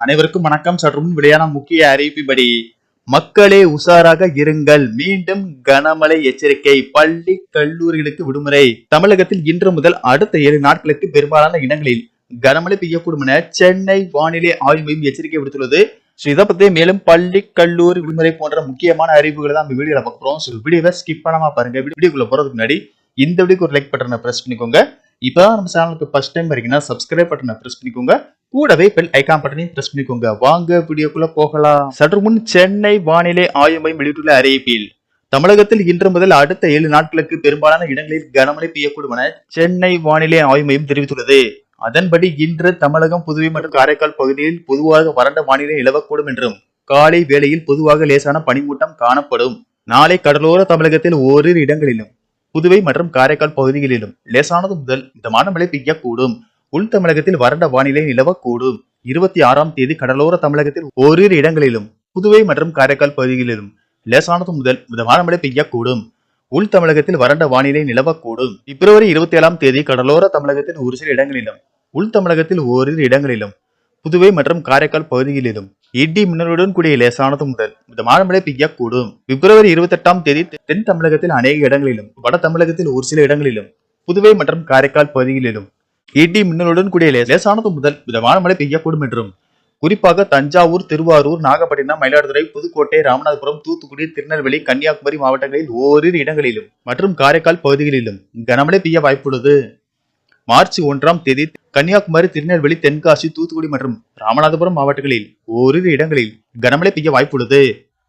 அனைவருக்கும் வணக்கம். சற்று முன் வெளியான முக்கிய அறிவிப்பின்படி மக்களே உஷாராக இருங்கள். மீண்டும் கனமழை எச்சரிக்கை. பள்ளி கல்லூரிகளுக்கு விடுமுறை. தமிழகத்தில் இன்று முதல் அடுத்த ஏழு நாட்களுக்கு பெரும்பாலான இடங்களில் கனமழை பெய்யக்கூடும் என சென்னை வானிலை ஆய்வு மையம் எச்சரிக்கை விடுத்துள்ளது. ஸோ இதை பத்தி மேலும் பள்ளி கல்லூரி விடுமுறை போன்ற முக்கியமான அறிவுகளை தான் நம்ம வீடியோல பார்க்குறோம் ஸோ வீடியோவை ஸ்கிப் பண்ணாம பாருங்க. வீடியோக்குள்ள போறதுக்கு முன்னாடி இந்த வீடியோக்கு ஒரு லைக் பட்டனை ப்ரெஸ் பண்ணிக்கோங்க. இப்பதான் நம்ம சேனலுக்கு ஃபர்ஸ்ட் டைம் வரீங்கன்னா சப்ஸ்கிரைப் பட்டனை ப்ரெஸ் பண்ணிக்கோங்க. கூடவே பெல் ஐகான் பட்டனையும் பிரஸ் பண்ணிக்கோங்க. வாங்க வீடியோக்குள்ள போகலாம். சற்று முன் சென்னை வானிலை ஆய்வு மையம் வெளியிட்டுள்ள அறிவிப்பில் தமிழகத்தில் இன்று முதல் அடுத்த ஏழு நாட்களுக்கு பெரும்பாலான இடங்களில் கனமழை பெய்யக்கூடும் என சென்னை வானிலை ஆய்வு மையம் தெரிவித்துள்ளது. அதன்படி இன்று தமிழகம் புதுவை மற்றும் காரைக்கால் பகுதியில் பொதுவாக வறண்ட வானிலை நிலவக்கூடும் என்றும் காலை வேளையில் பொதுவாக லேசான பனிமூட்டம் காணப்படும். நாளை கடலோர தமிழகத்தில் ஓரிரு இடங்களிலும் புதுவை மற்றும் காரைக்கால் பகுதிகளிலும் லேசானது முதல் மிதமான மழை பெய்யக்கூடும். உள் தமிழகத்தில் வறண்ட வானிலை நிலவக்கூடும். இருபத்தி ஆறாம் தேதி கடலோர தமிழகத்தில் ஓரிரு இடங்களிலும் புதுவை மற்றும் காரைக்கால் பகுதிகளிலும் லேசானது முதல் மிதமான மழை பெய்யக்கூடும். உள் தமிழகத்தில் வறண்ட வானிலை நிலவக்கூடும். பிப்ரவரி இருபத்தி ஏழாம் தேதி கடலோர தமிழகத்தில் ஒரு சில இடங்களிலும் உள் தமிழகத்தில் ஓரிரு இடங்களிலும் புதுவை மற்றும் காரைக்கால் பகுதிகளிலும் இடி மின்னலுடன் கூடிய லேசானது முதல் மிதமான மழை பெய்யக்கூடும். பிப்ரவரி இருபத்தி எட்டாம் தேதி தென் தமிழகத்தில் அநேக இடங்களிலும் வட தமிழகத்தில் ஒரு சில இடங்களிலும் புதுவை மற்றும் காரைக்கால் பகுதிகளிலும் இடி மின்னலுடன் கூடிய லேசானது முதல் மிதமான மழை பெய்யக்கூடும் என்றும். குறிப்பாக தஞ்சாவூர் திருவாரூர் நாகப்பட்டினம் மயிலாடுதுறை புதுக்கோட்டை ராமநாதபுரம் தூத்துக்குடி திருநெல்வேலி கன்னியாகுமரி மாவட்டங்களில் ஓரிரு இடங்களிலும் மற்றும் காரைக்கால் பகுதிகளிலும் கனமழை பெய்ய வாய்ப்புள்ளது. மார்ச் ஒன்றாம் தேதி கன்னியாகுமரி திருநெல்வேலி தென்காசி தூத்துக்குடி மற்றும் ராமநாதபுரம் மாவட்டங்களில் ஓரிரு இடங்களில் கனமழை பெய்ய வாய்ப்புள்ளது.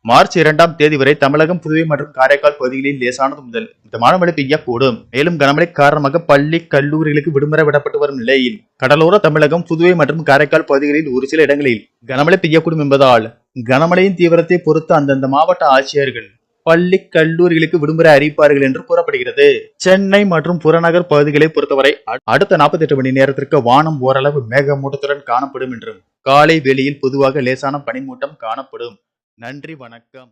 மார்ச் இரண்டாம் தேதி வரை தமிழகம் புதுவை மற்றும் காரைக்கால் பகுதிகளில் லேசானது முதல் மிதமான மழை பெய்யக்கூடும் மேலும் கனமழை காரணமாக பள்ளி கல்லூரிகளுக்கு விடுமுறை விடப்பட்டு வரும் நிலையில் கடலோர தமிழகம் புதுவை மற்றும் காரைக்கால் பகுதிகளில் ஒரு சில இடங்களில் கனமழை பெய்யக்கூடும் என்பதால் கனமழையின் தீவிரத்தை பொறுத்து அந்தந்த மாவட்ட ஆட்சியர்கள் பள்ளி கல்லூரிகளுக்கு விடுமுறை அறிவிப்பார்கள் என்று கூறப்படுகிறது. சென்னை மற்றும் புறநகர் பகுதிகளை பொறுத்தவரை அடுத்த நாற்பத்தி எட்டு மணி நேரத்திற்கு வானம் ஓரளவு மேகமூட்டத்துடன் காணப்படும் என்றும் காலை வெளியில் பொதுவாக லேசான பனிமூட்டம் காணப்படும். நன்றி வணக்கம்.